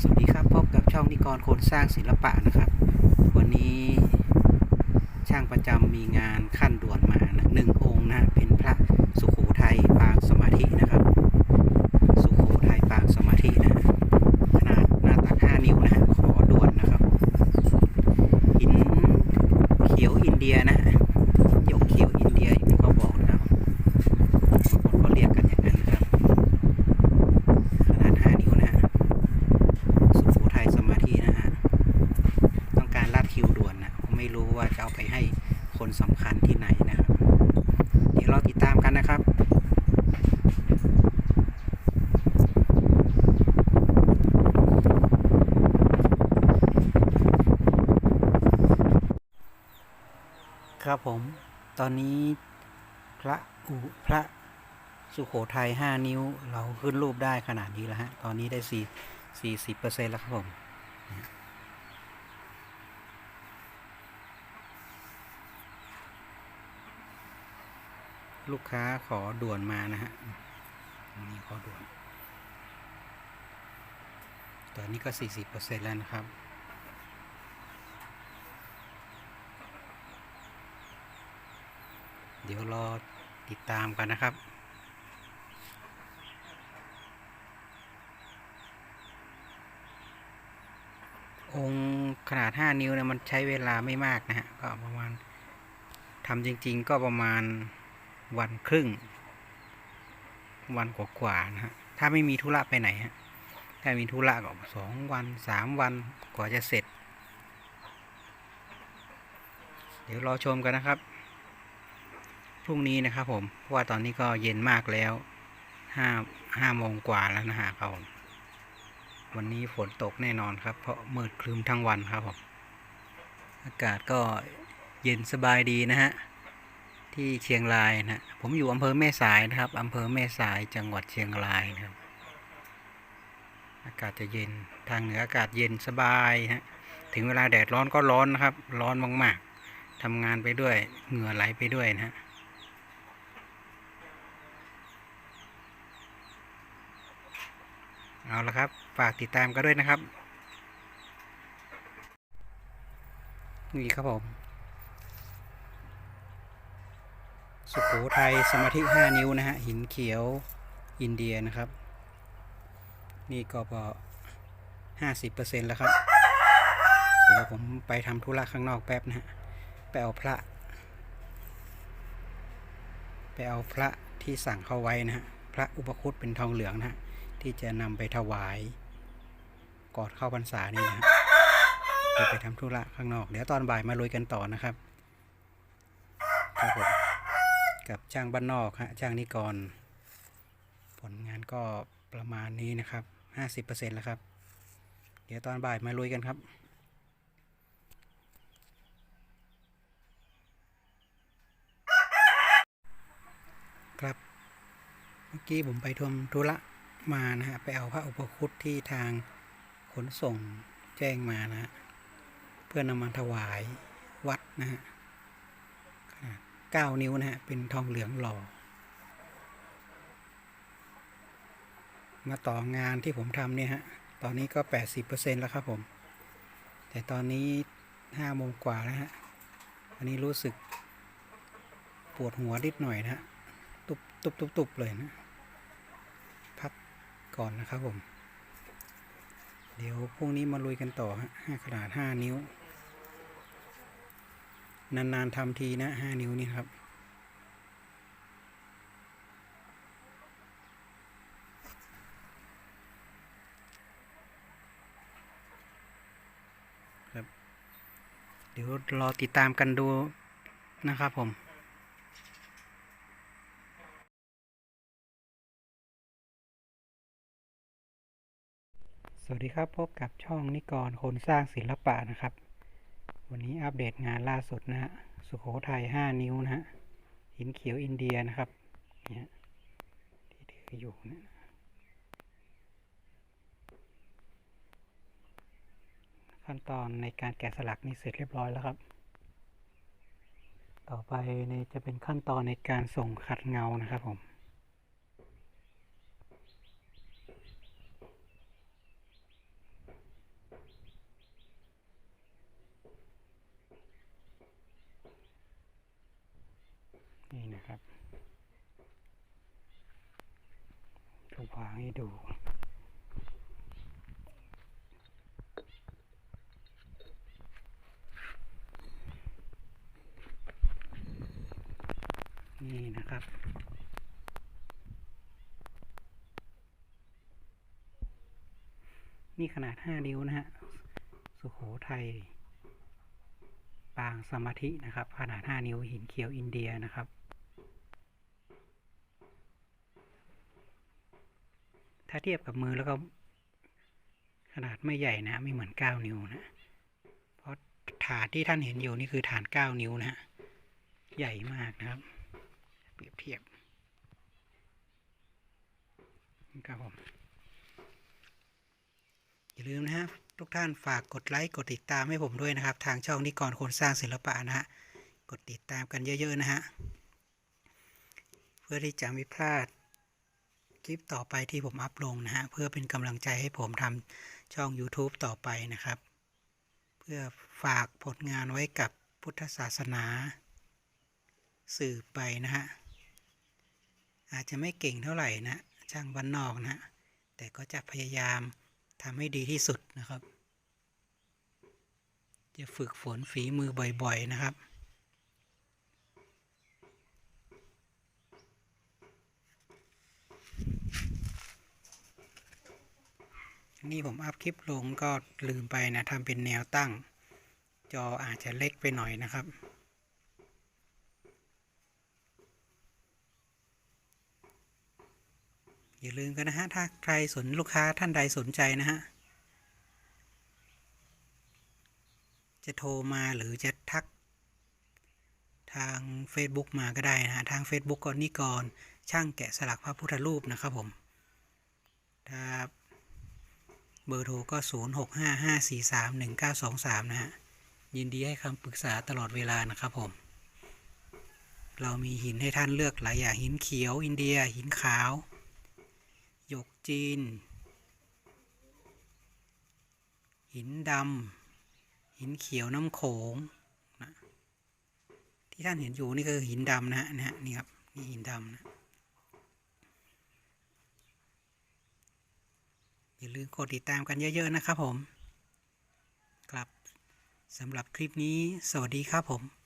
สวัสดีครับพบกับช่องนิกรโคนสร้างศิลปะนะครับ วันนี้ช่างประจำมีงานขั้นด่วนมานะหนึ่งองค์นะเป็นพระสุโขทัยปางสมาธินะครับ สุโขทัยปางสมาธินะขนาดหน้าตัก5นิ้วนะฮะขอด่วนนะครับ หินเขียวอินเดียนะฮะหยกเขียวอินเดียอยู่ก็บอกนะครับบางคนก็เรียกกันอย่างนั้นนะครับ ขนาด 5 นิ้วนะฮะ สุโขทัยสมาธินะฮะ ต้องการลาดคิวด่วนนะผมไม่รู้ว่าจะเอาไปให้คนสำคัญที่ไหนนะครับ เดี๋ยวเราติดตามกันนะครับ ครับผม ตอนนี้พระอุพระสุโขทัย5นิ้ว เราขึ้นรูปได้ขนาดนี้แล้วฮะ ตอนนี้ได้4 40เปอร์เซ็นต์แล้วครับผมลูกค้าขอด่วนมานะฮะอันนี้ขอด่วน ตอนนี้ก็ 40เปอร์เซ็นต์แล้วนะครับ ดี๋ยวรอติดตามกันนะครับ องค์ขนาด 5 นิ้วเนี่ยมันใช้เวลาไม่มากนะฮะ ก็ประมาณทำจริง ๆ ก็ประมาณวันครึ่ง วันกว่าๆนะฮะ ถ้าไม่มีธุระไปไหนฮะ ถ้ามีธุระก็สองวันสามวันกว่าจะเสร็จ เดี๋ยวรอชมกันนะครับ พรุ่งนี้นะครับผม เพราะว่าตอนนี้ก็เย็นมากแล้วห้าห้าโมงกว่าแล้วนะฮะครับผมวันนี้ฝนตกแน่นอนครับ เพราะมืดครึ้มทั้งวันครับผมอากาศก็เย็นสบายดีนะฮะที่เชียงรายนะผมอยู่อำเภอแม่สายนะครับอำเภอแม่สายจังหวัดเชียงรายนะครับ อากาศจะเย็นทางเหนืออากาศเย็นสบายฮะถึงเวลาแดดร้อนก็ร้อนนะครับ ร้อนมากๆทำงานไปด้วยเหงื่อไหลไปด้วยนะฮะ เอาละครับ ฝากติดตามกันด้วยนะครับ นี่ครับผม สุโขทัยสมาธิ 5 นิ้วนะฮะ หินเขียวอินเดียนะครับ นี่ก็พอ50%แล้วครับ เดี๋ยวผมไปทำธุระข้างนอกแป๊บนะฮะ ไปเอาพระ ไปเอาพระที่สั่งเข้าไว้นะฮะ พระอุปคุตเป็นทองเหลืองนะฮะ ที่จะนำไปถวายก่อนเข้าพรรษานี่นะฮะเดี๋ยวไปทำธุระข้างนอก เดี๋ยวตอนบ่ายมาลุยกันต่อนะครับครับผมกับจ้างบ้านนอกฮะจ้างนิกร ผลงานก็ประมาณนี้นะครับ 50%แล้วครับ เดี๋ยวตอนบ่ายมาลุยกันครับครับ เมื่อกี้ผมไปทำธุระ มานะฮะไปเอาพระอุปคุตที่ทางขนส่งแจ้งมานะ เพื่อนำมาถวายวัดนะฮะขนาด9นิ้วนะฮะเป็นทองเหลืองหล่อ มาต่องานที่ผมทำเนี่ยฮะตอนนี้ก็ 80%แล้วครับผม แต่ตอนนี้5โมงกว่าแล้วฮะอันนี้รู้สึกปวดหัวนิดหน่อยนะฮะตุบตุบตุบตุบเลยนะ ก่อนนะครับผม เดี๋ยวพรุ่งนี้มาลุยกันต่อฮะห้าขนาดห้านิ้ว นานๆทำทีนะห้านิ้วนี่ครับครับ เดี๋ยวรอติดตามกันดูนะครับผม สวัสดีครับ พบกับช่องนิกรคนสร้างศิลปะนะครับ วันนี้อัปเดตงานล่าสุดนะฮะสุโขทัย5 นิ้วนะฮะหินเขียวอินเดียนะครับเนี่ยที่ถืออยู่เนะขั้นตอนในการแกะสลักนี่เสร็จเรียบร้อยแล้วครับ ต่อไปในจะเป็นขั้นตอนในการส่งขัดเงานะครับผม นี่นะครับถูกวางให้ดูนี่นะครับ นี่ขนาด 5 นิ้วนะฮะ สุโขทัย ปางสมาธินะครับ ขนาด 5 นิ้วหินเขียวอินเดียนะครับ ถ้าเทียบกับมือแล้วก็ ขนาดไม่ใหญ่นะ ไม่เหมือน 9 นิ้วนะ เพราะฐานที่ท่านเห็นอยู่นี่คือฐาน 9 นิ้วนะฮะใหญ่มากนะครับ เปรียบเทียบครับผม อย่าลืมนะฮะทุกท่านฝากกดไลค์กดติดตามให้ผมด้วยนะครับ ทางช่องนิกรคนสร้างศิลปะนะฮะ กดติดตามกันเยอะ ๆ นะฮะ เพื่อที่จะไม่พลาด คลิปต่อไปที่ผมอัพลงนะฮะ เพื่อเป็นกำลังใจให้ผมทำช่อง YouTube ต่อไปนะครับ เพื่อฝากผลงานไว้กับพุทธศาสนา สืบไปนะฮะ อาจจะไม่เก่งเท่าไหร่นะ ช่างบ้านนอกนะ แต่ก็จะพยายามทำให้ดีที่สุดนะครับ จะฝึกฝนฝีมือบ่อยๆนะครับ นี่ผมอัพคลิปลงก็ลืมไปนะทำเป็นแนวตั้ง จออาจจะเล็กไปหน่อยนะครับอย่าลืมกันนะฮะ ถ้าใครสนลูกค้าท่านใดสนใจนะฮะ จะโทรมาหรือจะทัก ทาง Facebook มาก็ได้นะฮะ ทาง Facebook ก็นิกรช่างแกะสลักพระพุทธรูปนะครับผมถ้า เบอร์โทรก็ 0655431923 นะฮะ ยินดีให้คำปรึกษาตลอดเวลานะครับผม เรามีหินให้ท่านเลือกหลายอย่างหินเขียว อินเดีย หินขาว หยกจีน หินดำ หินเขียวน้ำโขงนะที่ท่านเห็นอยู่นี่คือหินดำนะฮะนะฮะนี่ครับ นี่หินดำนะ อย่าลืมกดติดตามกันเยอะ ๆ นะครับผม ครับสำหรับคลิปนี้ สวัสดีครับผม